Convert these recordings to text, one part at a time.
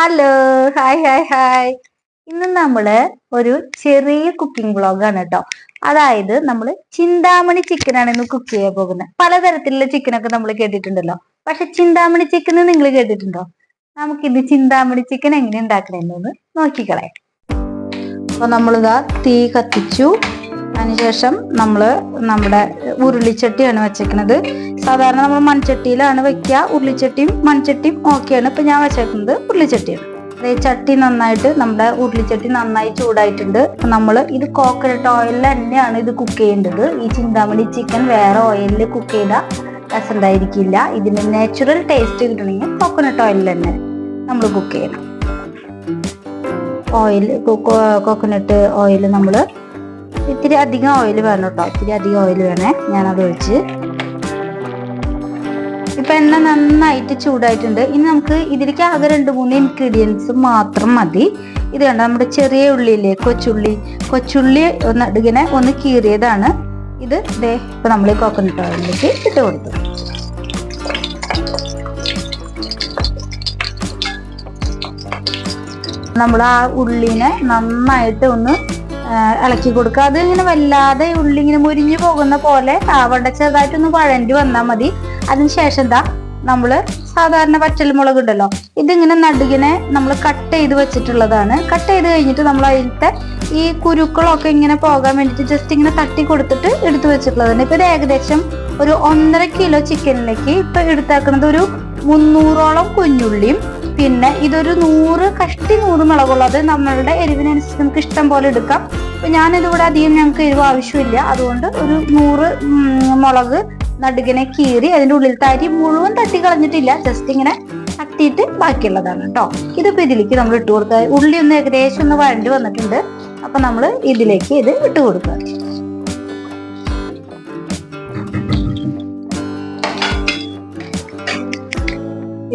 Hello hi hi hi ഇന്ന് നമ്മൾ ഒരു ചെറിയ കുക്കിംഗ് വ്ളോഗാണ് കേട്ടോ അതായത് നമ്മൾ ചിന്താമണി ചിക്കൻ ആണ് ഇന്ന് കുക്ക് ചെയ്യാൻ പോകുന്നത് പലതരത്തിലുള്ള ചിക്കനൊക്കെ നമ്മൾ കേട്ടിട്ടുണ്ടല്ലോ. പക്ഷെ ചിന്താമണി ചിക്കൻ നിങ്ങൾ കേട്ടിട്ടുണ്ടോ? നമുക്കിത് ചിന്താമണി ചിക്കൻ എങ്ങനെ ഉണ്ടാക്കണമെന്ന് നോക്കിക്കളയാം. അപ്പൊ നമ്മളിതാ തീ കത്തിച്ചു. അതിനുശേഷം നമ്മൾ നമ്മുടെ ഉരുളിച്ചട്ടിയാണ് വെച്ചേക്കുന്നത് സാധാരണ നമ്മൾ മൺചട്ടിയിലാണ് വെക്കുക. ഉരുളിച്ചട്ടിയും മൺചട്ടിയും ഓക്കെയാണ്. ഇപ്പം ഞാൻ വെച്ചേക്കുന്നത് ഉരുളിച്ചട്ടിയാണ്. അതായത് ചട്ടി നന്നായിട്ട് നമ്മുടെ ഉരുളിച്ചട്ടി നന്നായി ചൂടായിട്ടുണ്ട്. നമ്മൾ ഇത് കോക്കനട്ട് ഓയിലിൽ തന്നെയാണ് ഇത് കുക്ക് ചെയ്യേണ്ടത്. ഈ ചിന്താമണി ചിക്കൻ വേറെ ഓയിലിൽ കുക്ക് ചെയ്താൽ രസമുണ്ടായിരിക്കില്ല. ഇതിന് നാച്ചുറൽ ടേസ്റ്റ് കിട്ടണമെങ്കിൽ കോക്കനട്ട് ഓയിലിൽ തന്നെ നമ്മൾ കുക്ക് ചെയ്യണം. ഓയിൽ കോക്കനട്ട് ഓയിൽ നമ്മൾ ഇത്തിരി അധികം ഓയിൽ വേണം കേട്ടോ. ഇത്തിരി അധികം ഓയിൽ വേണേ. ഞാനത് ഒഴിച്ച്. ഇപ്പൊ എണ്ണ നന്നായിട്ട് ചൂടായിട്ടുണ്ട്. ഇനി നമുക്ക് ഇതിലേക്ക് ആകെ രണ്ട് മൂന്ന് ഇൻഗ്രീഡിയൻസ് മാത്രം മതി. ഇത് കണ്ട? നമ്മുടെ ചെറിയ ഉള്ളിയില്ലേ? കൊച്ചുള്ളി. കൊച്ചുള്ളി ഒന്ന് അടുകിനെ ഒന്ന് കീറിയതാണ്. ഇത് ദേ ഇപ്പൊ നമ്മൾ കോക്കനട്ട് ഓയിലിലേക്ക് ഇട്ട് കൊടുത്തു. നമ്മൾ ആ ഉള്ളിനെ നന്നായിട്ട് ഒന്ന് ഇളക്കി കൊടുക്കുക. അത് ഇങ്ങനെ വല്ലാതെ ഉള്ളി ഇങ്ങനെ മുരിഞ്ഞു പോകുന്ന പോലെ ആവണ്ട ചെറുതായിട്ടൊന്ന് വഴണ്ടി വന്നാൽ മതി. അതിനുശേഷം എന്താ നമ്മൾ സാധാരണ പച്ചൽമുളക് ഉണ്ടല്ലോ ഇതിങ്ങനെ നടുകിനെ നമ്മൾ കട്ട് ചെയ്ത് വെച്ചിട്ടുള്ളതാണ്. കട്ട് ചെയ്ത് കഴിഞ്ഞിട്ട് നമ്മൾ അതിലത്തെ ഈ കുരുക്കളൊക്കെ ഇങ്ങനെ പോകാൻ വേണ്ടിയിട്ട് ജസ്റ്റ് ഇങ്ങനെ തട്ടി കൊടുത്തിട്ട് എടുത്തു വെച്ചിട്ടുള്ളതാണ്. ഇപ്പൊ ഇത് ഏകദേശം ഒരു ഒന്നര കിലോ ചിക്കനിലേക്ക് ഇപ്പൊ എടുത്താക്കുന്നത് ഒരു മുന്നൂറോളം കുഞ്ഞുള്ളിയും പിന്നെ ഇതൊരു നൂറ് കഷ്ടി നൂറ് മുളകുള്ളത് നമ്മളുടെ എരിവിനനുസരിച്ച് നമുക്ക് ഇഷ്ടം പോലെ എടുക്കാം. അപ്പൊ ഞാനിതിവിടെ അധികം ഞങ്ങൾക്ക് എരിവ് ആവശ്യമില്ല. അതുകൊണ്ട് ഒരു നൂറ് മുളക് നടുകിനെ കീറി അതിന്റെ ഉള്ളിൽ അരി മുഴുവൻ തട്ടി കളഞ്ഞിട്ടില്ല. ജസ്റ്റ് ഇങ്ങനെ തട്ടിയിട്ട് ബാക്കിയുള്ളതാണ് കേട്ടോ ഇതിപ്പോ ഇതിലേക്ക് നമ്മൾ ഇട്ട് കൊടുക്കുക. ഉള്ളി ഒന്ന് ഏകദേശം ഒന്ന് വഴണ്ടി വന്നിട്ടുണ്ട്. അപ്പൊ നമ്മൾ ഇതിലേക്ക് ഇത് ഇട്ട് കൊടുക്കുക.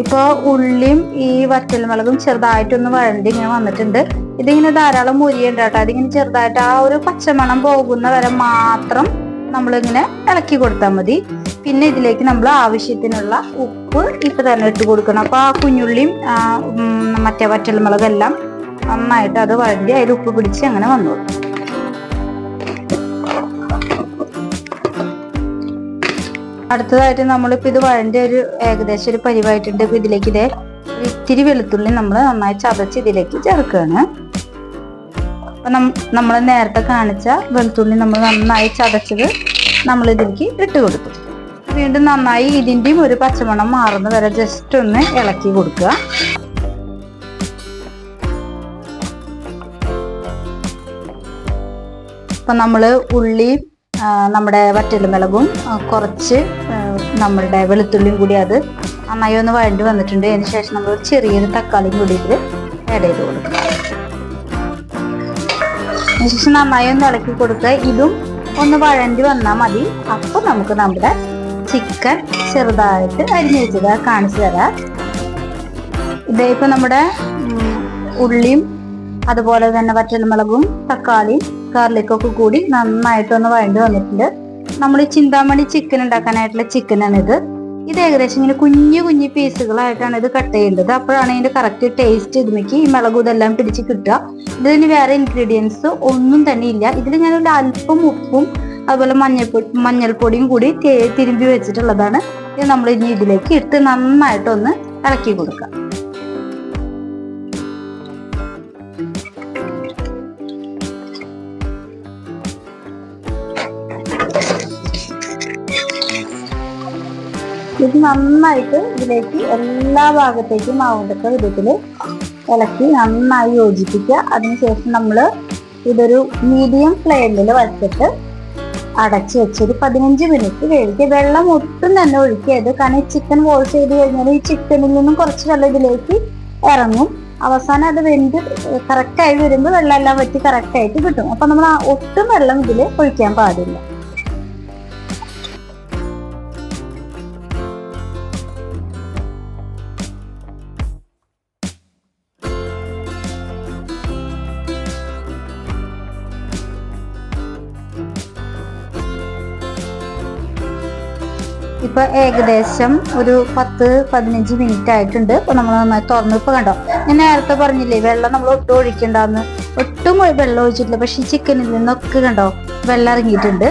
ഇപ്പൊ ഉള്ളിയും ഈ വറ്റൽമുളകും ചെറുതായിട്ടൊന്ന് വഴണ്ടി ഇങ്ങനെ വന്നിട്ടുണ്ട്. ഇതിങ്ങനെ ധാരാളം മുരിയുണ്ട് കേട്ടോ. അതിങ്ങനെ ചെറുതായിട്ട് ആ ഒരു പച്ചമണം പോകുന്ന വരെ മാത്രം നമ്മളിങ്ങനെ ഇളക്കി കൊടുത്താൽ മതി. പിന്നെ ഇതിലേക്ക് നമ്മൾ ആവശ്യത്തിനുള്ള ഉപ്പ് ഇപ്പൊ തന്നെ ഇട്ട് കൊടുക്കണം. അപ്പോൾ ആ കുഞ്ഞുള്ളിയും മറ്റേ വറ്റൽമുളകെല്ലാം നന്നായിട്ട് അത് വഴണ്ടി അതിൽ ഉപ്പ് പിടിച്ച് അങ്ങനെ വന്നോളൂ. അടുത്തതായിട്ട് നമ്മളിപ്പോ ഇത് വഴന്റെ ഒരു ഏകദേശം ഒരു പരിവായിട്ടുണ്ട്. ഇപ്പൊ ഇതിലേക്ക് ഇതേ ഇത്തിരി വെളുത്തുള്ളി നമ്മൾ നന്നായി ചതച്ച് ഇതിലേക്ക് ചേർക്കുകയാണ്. അപ്പൊ നമ്മൾ നേരത്തെ കാണിച്ച വെളുത്തുള്ളി നമ്മൾ നന്നായി ചതച്ചത് നമ്മൾ ഇതിലേക്ക് ഇട്ട് കൊടുക്കും. വീണ്ടും നന്നായി ഇതിന്റെയും ഒരു പച്ചമണം മാറുന്ന വരെ ജസ്റ്റ് ഒന്ന് ഇളക്കി കൊടുക്കുക. അപ്പൊ നമ്മൾ ഉള്ളി നമ്മുടെ വറ്റലുമിളകും കുറച്ച് നമ്മളുടെ വെളുത്തുള്ളിയും കൂടി അത് നന്നായി ഒന്ന് വഴണ്ടി വന്നിട്ടുണ്ട്. അതിന് ശേഷം നമ്മൾ ചെറിയൊരു തക്കാളിയും കൂടി ഇതിൽ ആഡ് ചെയ്ത് കൊടുക്കുക അതിനുശേഷം നന്നായി ഒന്ന് ഇളക്കി കൊടുക്കുക. ഇതും ഒന്ന് വഴണ്ടി വന്നാൽ മതി. അപ്പോൾ നമുക്ക് നമ്മുടെ ചിക്കൻ ചെറുതായിട്ട് അരിഞ്ഞു വെച്ചത് കാണിച്ചു തരാം. ഇതേ ഇപ്പം നമ്മുടെ ഉള്ളിയും അതുപോലെ തന്നെ വറ്റൽമുളകും തക്കാളിയും ഗാർലിക്കൊക്കെ കൂടി നന്നായിട്ടൊന്ന് വഴണ്ടി വന്നിട്ടുണ്ട്. നമ്മൾ ചിന്താമണി ചിക്കൻ ഉണ്ടാക്കാനായിട്ടുള്ള ചിക്കനാണ് ഇത് ഇത് ഏകദേശം ഇങ്ങനെ കുഞ്ഞു കുഞ്ഞു പീസുകളായിട്ടാണ് ഇത് കട്ട് ചെയ്യേണ്ടത്. അപ്പോഴാണ് ഇതിന്റെ കറക്റ്റ് ടേസ്റ്റ് ഇതിലേക്ക് ഈ മുളകും ഇതെല്ലാം പിടിച്ച് കിട്ടുക. ഇതിന് വേറെ ഇൻഗ്രീഡിയൻസ് ഒന്നും തന്നെ ഇല്ല. ഇതിൽ ഞാനൊരു അല്പം ഉപ്പും അതുപോലെ മഞ്ഞൾപ്പൊടി മഞ്ഞൾപ്പൊടിയും കൂടി തിരുമ്പി വെച്ചിട്ടുള്ളതാണ്. ഇത് നമ്മൾ ഇനി ഇതിലേക്ക് ഇട്ട് നന്നായിട്ടൊന്ന് ഇളക്കി കൊടുക്കുക. ഇത് നന്നായിട്ട് ഇതിലേക്ക് എല്ലാ ഭാഗത്തേക്കും ആവണ്ടൊക്കെ വിധത്തിൽ ഇളക്കി നന്നായി യോജിപ്പിക്കുക. അതിനുശേഷം നമ്മൾ ഇതൊരു മീഡിയം ഫ്ലെയിമിൽ വച്ചിട്ട് അടച്ച് വെച്ച് ഒരു പതിനഞ്ച് മിനിറ്റ് കഴിക്കുക വെള്ളം ഒട്ടും തന്നെ ഒഴിക്കരുത്. കാരണം ഈ ചിക്കൻ വാഷ് ചെയ്ത് കഴിഞ്ഞാൽ ഈ ചിക്കനിൽ നിന്നും കുറച്ച് വെള്ളം ഇതിലേക്ക് ഇറങ്ങും. അവസാനം അത് വെന്ത് കറക്റ്റായി വരുമ്പോൾ വെള്ളം എല്ലാം വറ്റി കറക്റ്റായിട്ട് കിട്ടും. അപ്പം നമ്മൾ ഒട്ടും വെള്ളം ഇതിൽ ഒഴിക്കാൻ പാടില്ല. ഇപ്പൊ ഏകദേശം ഒരു പത്ത് പതിനഞ്ച് മിനിറ്റ് ആയിട്ടുണ്ട്. അപ്പോൾ നമ്മൾ നന്നായി തുറന്നു. ഇപ്പൊ കണ്ടോ? ഞാൻ നേരത്തെ പറഞ്ഞില്ലേ വെള്ളം നമ്മൾ ഒട്ടും ഒഴിക്കണ്ടെന്ന്. ഒട്ടും വെള്ളം ഒഴിച്ചിട്ടില്ല. പക്ഷേ ചിക്കനിൽ നിന്നൊക്കെ കണ്ടോ വെള്ളം ഇറങ്ങിയിട്ടുണ്ട്.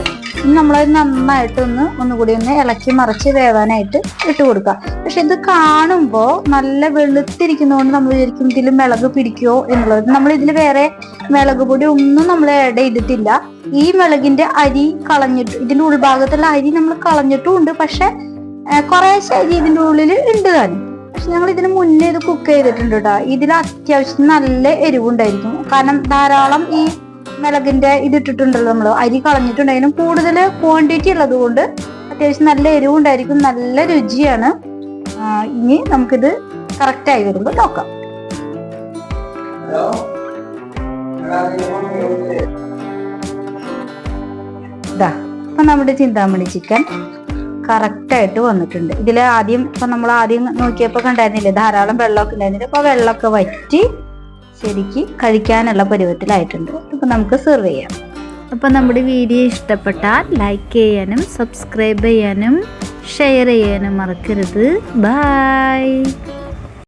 നമ്മളത് നന്നായിട്ടൊന്ന് ഒന്നുകൂടി ഒന്ന് ഇളക്കി മറിച്ച് വേവാനായിട്ട് ഇട്ട് കൊടുക്കുക. പക്ഷെ ഇത് കാണുമ്പോൾ നല്ല വെളുത്തിരിക്കുന്നതുകൊണ്ട് നമ്മൾ വിചാരിക്കും ഇതിൽ മിളക് പിടിക്കുമോ എന്നുള്ളത്. നമ്മൾ ഇതിൽ വേറെ മിളക് പൊടി ഒന്നും നമ്മൾ ആഡ് ചെയ്തിട്ടില്ല. ഈ മിളകിന്റെ അരി കളഞ്ഞിട്ട് ഇതിന്റെ ഉൾഭാഗത്തുള്ള അരി നമ്മൾ കളഞ്ഞിട്ടും ഉണ്ട് പക്ഷെ കുറേശ്ശെ അരി ഇതിന്റെ ഉള്ളിൽ ഉണ്ട് തന്നെ പക്ഷെ ഞങ്ങൾ ഇതിന് മുന്നേ ഇത് കുക്ക് ചെയ്തിട്ടുണ്ട് കേട്ടോ ഇതിൽ അത്യാവശ്യം നല്ല എരിവുണ്ടായിരിക്കും. കാരണം ധാരാളം ഈ മിളകിന്റെ ഇതിട്ടിട്ടുണ്ടല്ലോ നമ്മൾ അരി കളഞ്ഞിട്ടുണ്ടായിരുന്നു കൂടുതൽ ക്വാണ്ടിറ്റി ഉള്ളത് കൊണ്ട് അത്യാവശ്യം നല്ല എരിവുണ്ടായിരിക്കും. നല്ല രുചിയാണ്. ഇനി നമുക്കിത് കറക്റ്റ് ആയി വരുമ്പോൾ നോക്കാം. ഇതാ ഇപ്പൊ നമ്മുടെ ചിന്താമണി ചിക്കൻ കറക്റ്റായിട്ട് വന്നിട്ടുണ്ട്. ഇതിൽ ആദ്യം ഇപ്പൊ നമ്മൾ ആദ്യം നോക്കിയപ്പോ കണ്ടായിരുന്നില്ലേ? ധാരാളം വെള്ളമൊക്കെ ഉണ്ടായിരുന്നില്ല? അപ്പൊ വെള്ളമൊക്കെ വറ്റി ശരിക്ക് കഴിക്കാനുള്ള പരുവത്തിലായിട്ടുണ്ട്. അപ്പോൾ നമുക്ക് സെർവ് ചെയ്യാം. അപ്പോൾ നമ്മുടെ വീഡിയോ ഇഷ്ടപ്പെട്ടാൽ ലൈക്ക് ചെയ്യാനും സബ്സ്ക്രൈബ് ചെയ്യാനും ഷെയർ ചെയ്യാനും മറക്കരുത്. ബായ്